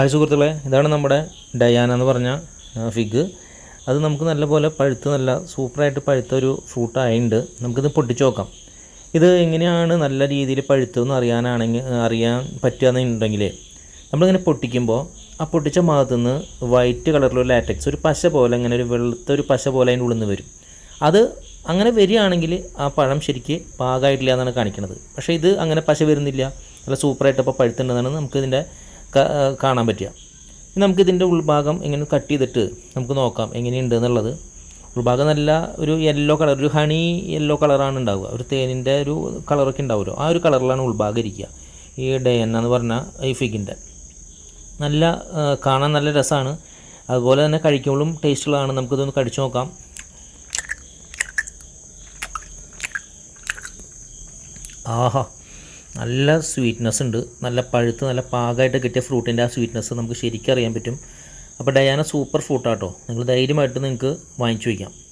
Hi സുഹൃത്തുക്കളെ ഇതാണ് നമ്മുടെ ഡയാന എന്ന് പറഞ്ഞ ഫിഗ്. അത് നമുക്ക് നല്ലപോലെ പഴുത്ത് നല്ല സൂപ്പറായിട്ട് പഴുത്ത ഒരു ഫ്രൂട്ട് ആയിട്ടുണ്ട് നമുക്കിത് പൊട്ടിച്ച് നോക്കാം. ഇത് എങ്ങനെയാണ് നല്ല രീതിയിൽ പഴുത്തതെന്ന് അറിയാനാണെങ്കിൽ അറിയാൻ പറ്റുകയെന്നുണ്ടെങ്കിൽ നമ്മളിങ്ങനെ പൊട്ടിക്കുമ്പോൾ ആ പൊട്ടിച്ച ഭാഗത്തു നിന്ന് വൈറ്റ് കളറിലുള്ള ലാറ്റക്സ് ഒരു പശ പോലെ ഇങ്ങനെ ഒരു വെളുത്ത ഒരു പശ പോലെ അതിന്റെ ഉള്ളിൽ വരും. അത് അങ്ങനെ വരികയാണെങ്കിൽ ആ പഴം ശരിക്ക് പാകമായിട്ടില്ല എന്നാണ് കാണിക്കുന്നത് പക്ഷേ ഇത് അങ്ങനെ പശ വരുന്നില്ല. നല്ല സൂപ്പറായിട്ട് അപ്പോൾ പഴുത്തുണ്ടെന്നാണ് നമുക്ക് ഇതിന്റെ കാണാൻ പറ്റുക. നമുക്കിതിന്റെ ഉൾഭാഗം ഇങ്ങനെ കട്ട് ചെയ്തിട്ട് നമുക്ക് നോക്കാം എങ്ങനെയുണ്ട് എന്നുള്ളത്. ഉൾഭാഗം നല്ല ഒരു യെല്ലോ കളർ ഒരു ഹണി യെല്ലോ കളറാണ് ഉണ്ടാവുക. ഒരു തേനിന്റെ ഒരു കളറൊക്കെ ഉണ്ടാവുമല്ലോ. ആ ഒരു കളറിലാണ് ഉൾഭാഗം ഇരിക്കുക. ഈ ഡയന എന്ന് പറഞ്ഞാൽ ഈ ഫിഗിന്റെ നല്ല കാണാൻ നല്ല രസമാണ്. അതുപോലെ തന്നെ കഴിക്കുമ്പോഴും ടേസ്റ്റുള്ളതാണ് നമുക്കിതൊന്ന് കടിച്ച് നോക്കാം. ആഹാ. നല്ല സ്വീറ്റ്നെസ് ഉണ്ട്. നല്ല പഴുത്ത് നല്ല പാകമായിട്ട് കിട്ടിയ ഫ്രൂട്ടിന്റെ ആ സ്വീറ്റ്നെസ് നമുക്ക് ശരിക്കും അറിയാൻ പറ്റും. അപ്പോൾ ഡയാന സൂപ്പർ ഫ്രൂട്ടാട്ടോ നിങ്ങൾ ധൈര്യമായിട്ട് നിങ്ങൾക്ക് വാങ്ങിച്ചു വയ്ക്കാം